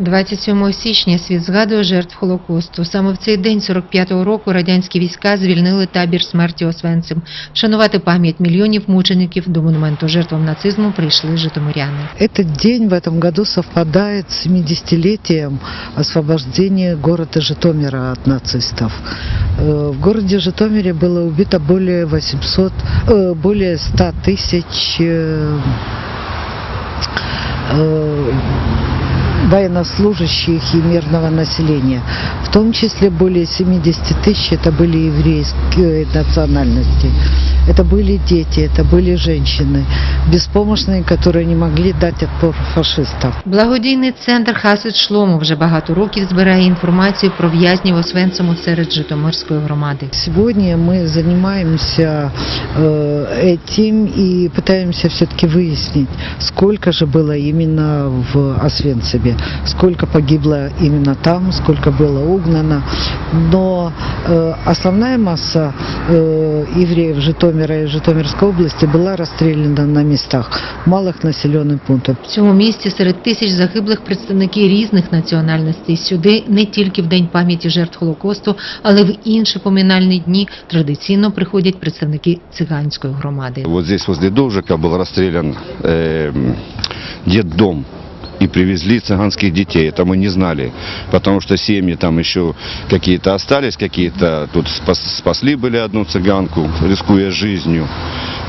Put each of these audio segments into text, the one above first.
27 січня світ згадує жертв Холокосту. Саме в цей день 45-го року радянські війська звільнили табір смерті Освенцим. Шанувати пам'ять мільйонів мучеників до монументу жертвам нацизму прийшли житомиряни. Этот день в этом году совпадает с 70-летием освобождения города Житомира от нацистов. Э, В городе Житомире было убито более 800, э, более 100 тысяч э, э, военнослужащих и мирного населения. В том числе более 70 тысяч это были еврейские национальности. Это были дети, это были женщины, беспомощные, которые не могли дать отпор фашистам. Благодійний центр Хасид Шлому вже багато років збирає інформацію про в'язнів Освенциму серед Житомирської громади. Сегодня мы занимаемся э, этим и пытаемся все-таки выяснить, сколько же было именно в Освенциме, сколько погибло именно там, сколько было угнано. Но э, основная масса э, евреев Житомира и Житомирской области была расстреляна на местах, в малых населенных пунктах. В цьому місті серед тисяч загиблих представники різних національностей. Сюди не тільки в День пам'яті жертв Холокосту, але в інші поминальні дні традиційно приходять представники циганської громади. Вот здесь возле Довжика был расстрелян э, детдом. И привезли цыганских детей. Это мы не знали. Потому что семьи там еще какие-то остались, какие-то тут спас- спасли были одну цыганку, рискуя жизнью.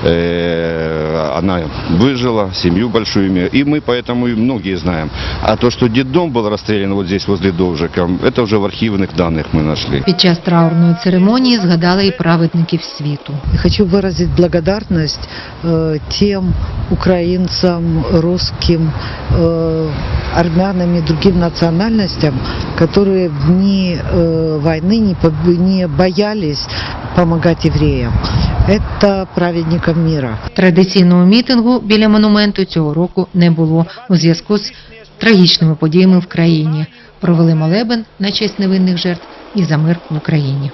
Э, она выжила, семью большую имеет. И мы поэтому и многие знаем. А то, что детдом был расстрелян вот здесь возле Довжика, это уже в архивных данных мы нашли. Під час траурної церемонії згадали і праведників світу. Я Хочу выразить благодарность э, тем украинцам, русским, э, армянам и другим национальностям, которые в дни э, войны не, поб- не боялись помогать евреям. Это праведникам мира. Традиційного мітингу біля монументу цього року не було у зв'язку з трагічними подіями в країні. Провели молебен на честь невинних жертв і за мир в Україні.